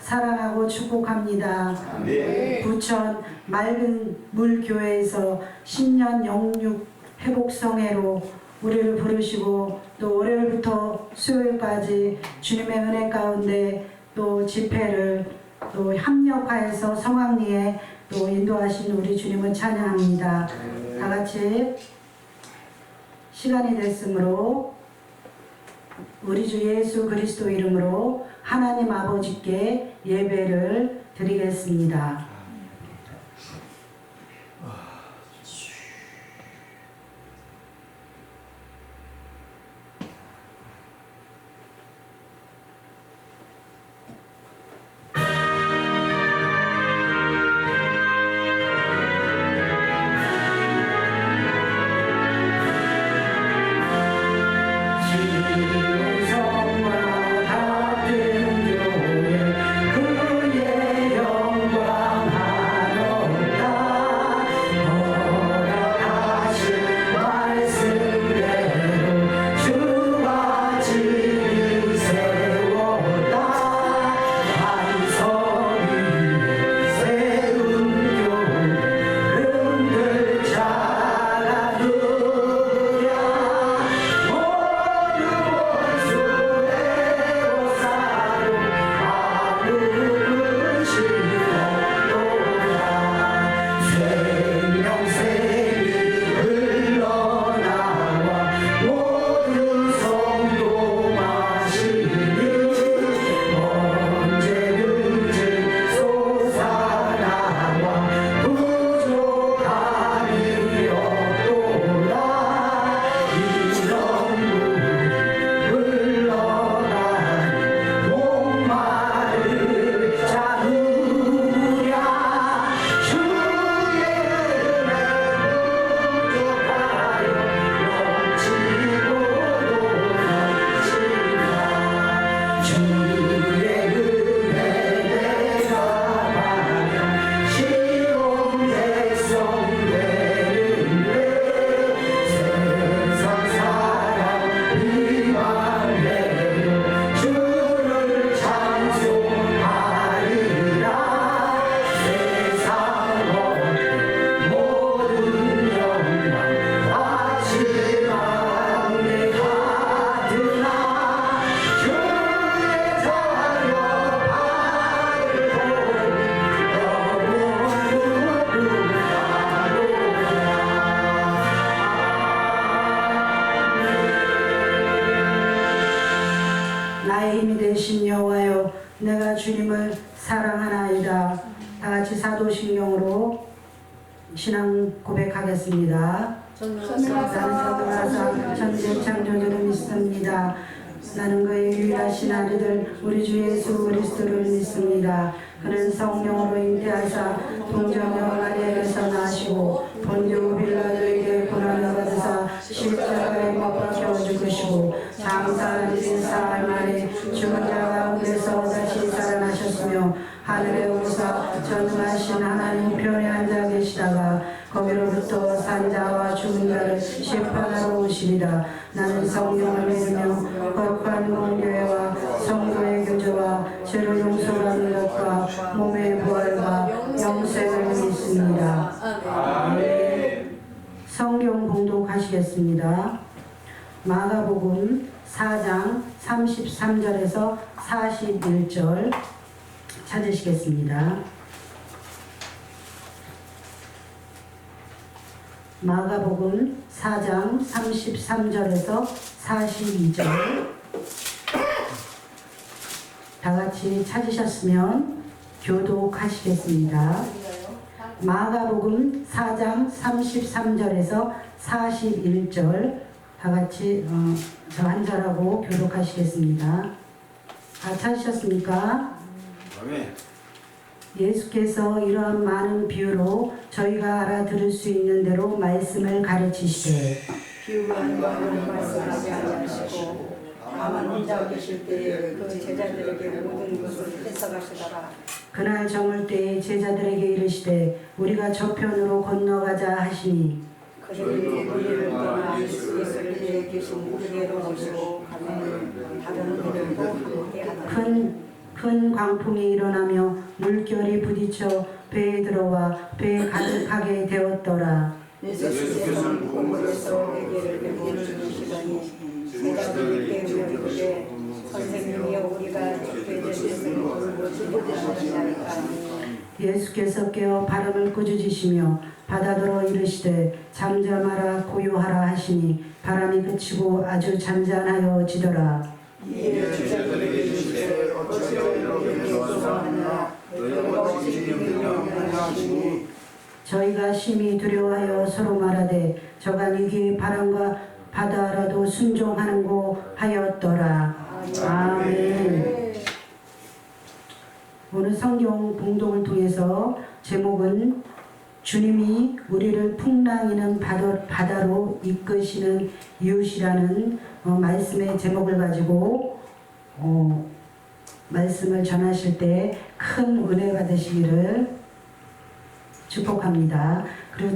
사랑하고 축복합니다. 부천 맑은 물 교회에서 10년 영육 회복성회로 우리를 부르시고 또 월요일부터 수요일까지 주님의 은혜 가운데 또 집회를 또 합력하여서 성황리에 또 인도하신 우리 주님을 찬양합니다. 다 같이 시간이 됐으므로 우리 주 예수 그리스도 이름으로 하나님 아버지께 예배를 드리겠습니다. 되신 여호와여 내가 주님을 사랑하나이다 다 같이 사도신경으로 신앙 고백하겠습니다 전도하사 천재 창조주를 믿습니다. 나는 그의 유일하신 아들들 우리 주 예수 그리스도를 믿습니다. 그는 성령으로 잉태하사 동정녀 마리아에게서 하늘에 오르사 전능하신 하나님 편에 앉아 계시다가 거기로부터 산자와 죽은 자를 심판하러 오시리라 나는 성령을 믿으며 거룩한 공교회와 성도의 교제와 죄를 용서하는 것과 몸의 부활과 영생을 믿습니다. 성경 봉독하시겠습니다. 마가복음 4장 33절에서 41절 찾으시겠습니다. 마가복음 4장 33절에서 42절 다 같이 찾으셨으면 교독하시겠습니다. 마가복음 4장 33절에서 41절 다 같이 어, 저한 절하고 교독하시겠습니다. 다 찾으셨습니까? 아멘. 예수께서 이러한 많은 비유로 저희가 알아들을 수 있는 대로 말씀을 가르치시되 비유한 바를 말씀하지 아니하시고 다만 혼자 계실 때에 그 제자들에게 모든 것을 해석하시다가 그날 저물 때에 제자들에게 이르시되 우리가 저편으로 건너가자 하시니 그들이 우리를 떠나 예수께서를 계신 그대로 오시고 가면 다른 하더라 큰, 큰 광풍이 일어나며 물결이 부딪혀 배에 들어와 배에 가득하게 되었더라. 예수께서는 공물에서 베푸는 시간이 선생님이여 우리가 죽게 예수께서 깨어 발음을 꾸짖으시며 바다더러 이르시되 잠잠하라 고요하라 하시니 바람이 그치고 아주 잔잔하여 지더라. 이에 제자 명령하시니 저희가 심히 두려워하여 서로 말하되 저가 이게 바람과 바다라도 순종하는고 하였더라. 아멘. 오늘 성경 봉독을 통해서 제목은 주님이 우리를 풍랑이는 바다, 바다로 이끄시는 이웃이라는 어, 말씀의 제목을 가지고 어, 말씀을 전하실 때 큰 은혜 받으시기를 축복합니다. 그리고